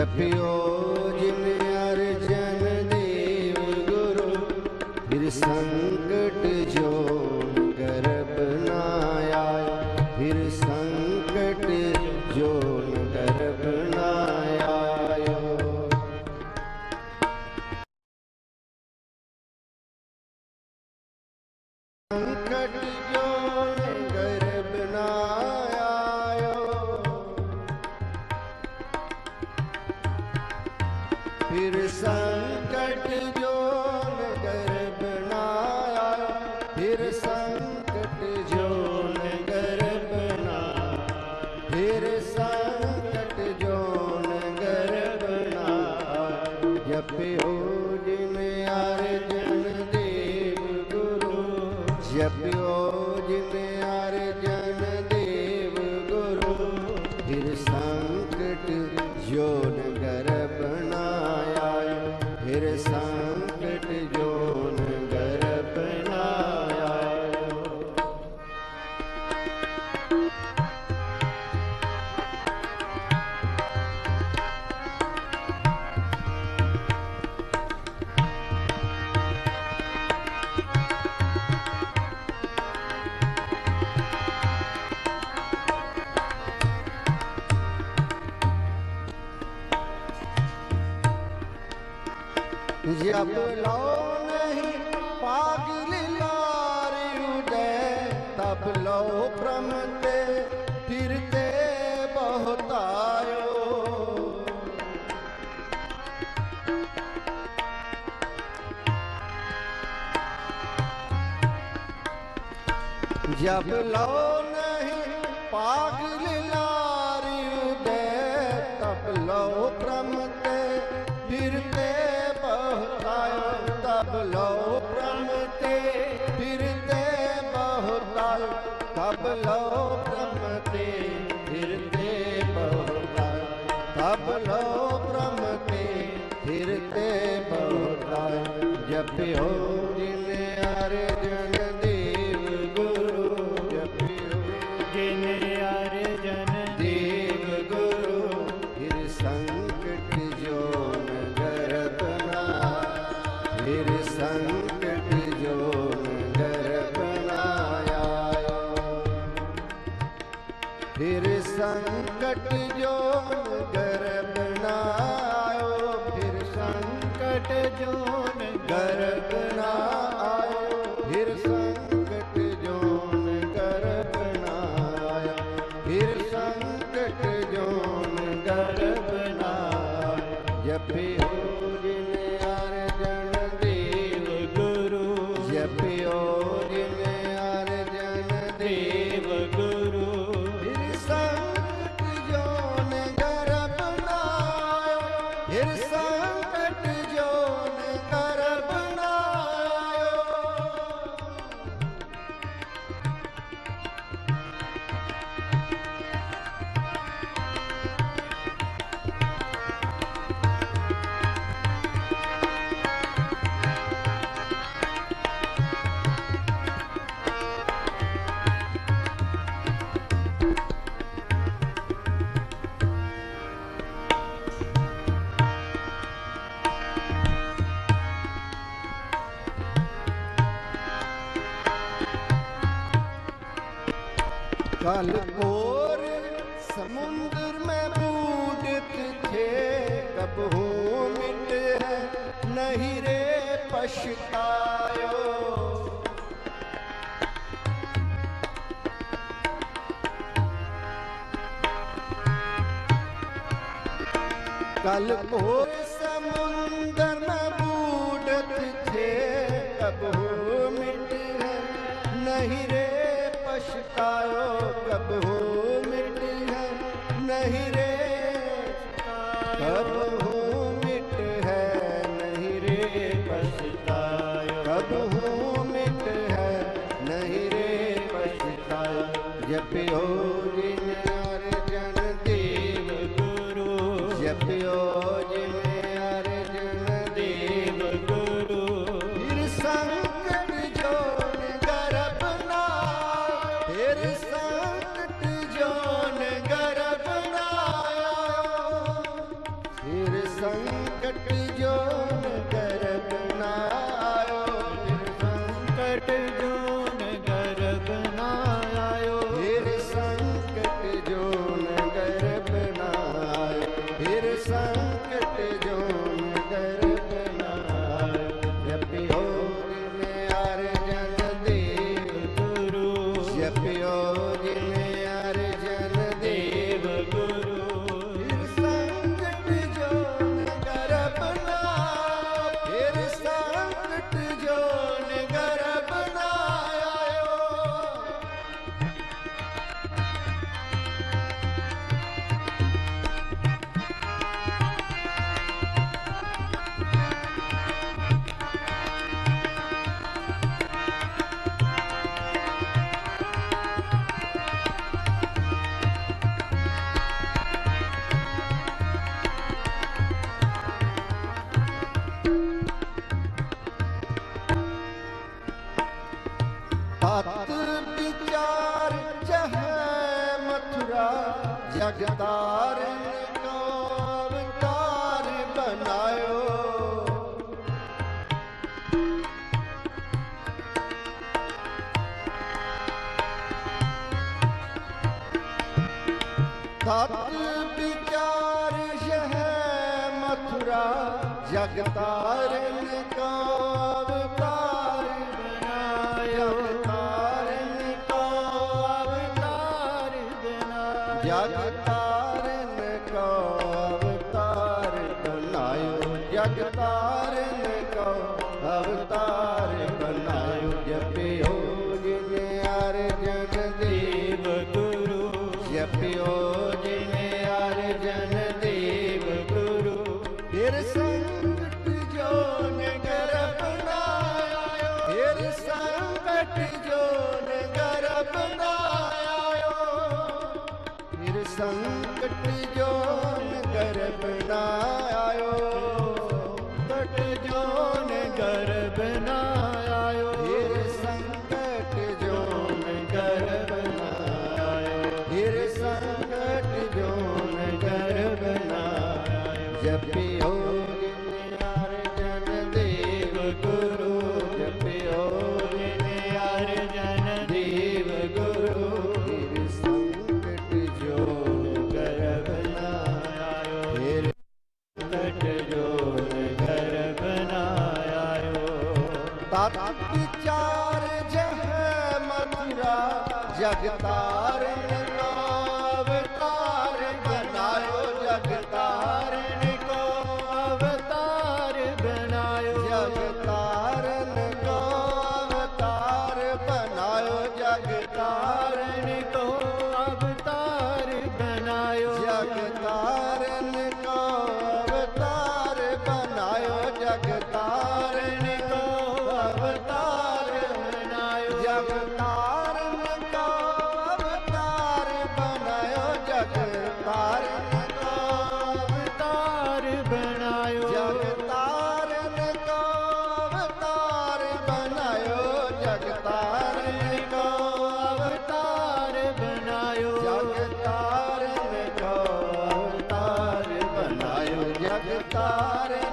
appear जब लो नहीं पागल लार तब लो भ्रमते फिरते बहुतायो जब लो नहीं पागल बहुतायो तब लो भ्रमते फिरते बहुतायो तब लो भ्रमते फिरते बहुतायो जपियो जिन संकट जो गर्भ और समुद्र में बूढ़त थे कब हूँ मिट नहीं रे पछतायो। कल घोर समुंदर में बूढ़त थे कब हो मिट नहीं रे पछतायो कब हो मिट है, नहीं रे। कब हो मिट है, नहीं रे, पछतायो। कब हो मिट है, नहीं रे, पछतायो। जपियो जिन अर्जन देव ਗੁਰੂ जपियो जिन जय ਜਗਤਾਰਨ ਕਾਵਤਾਰ ਬਨਾਇਓ ਤਤ ਵਿਚਾਰ ਸ਼ਹਿ ਮਥੁਰਾ ਜਗਤਾਰਨ ਅਵਤਾਰ ਬਨਾਇਓ ਜਪਿਓ ਜਿਨੇ ਹਰ ਜਨ ਦੇਵ ਗੁਰੂ। ਜਪਿਓ ਜਿਨੇ ਹਰ ਜਨ ਗੁਰੂ। ਤੇਰੇ ਸੰਗਤ ਜੋ ਨਗਰ ਬਨਾਇਓ ਤੇਰੇ ਜੋ ਨਗਰ ਜੋ ਨਗਰ ਬਨਾਇਓ जोन गर्भ बनायो जपियो अर्जन देव गुरु। जपियो अर्जन देव गुरु। फिर संकट जोन गर्भ बनायो फिर कट जोन गर्भ न आयो तत् जह मथुरा जगतारण ਅਵਤਾਰਨ ਤਾਰਨ ਕੋ ਅਵਤਾਰ ਬਨਾਇਓ ਜਗ ਤਾਰਨ ਕੋ ਅਵਤਾਰ ਬਨਾਇਓ ਜਗ ਤਾਰੇ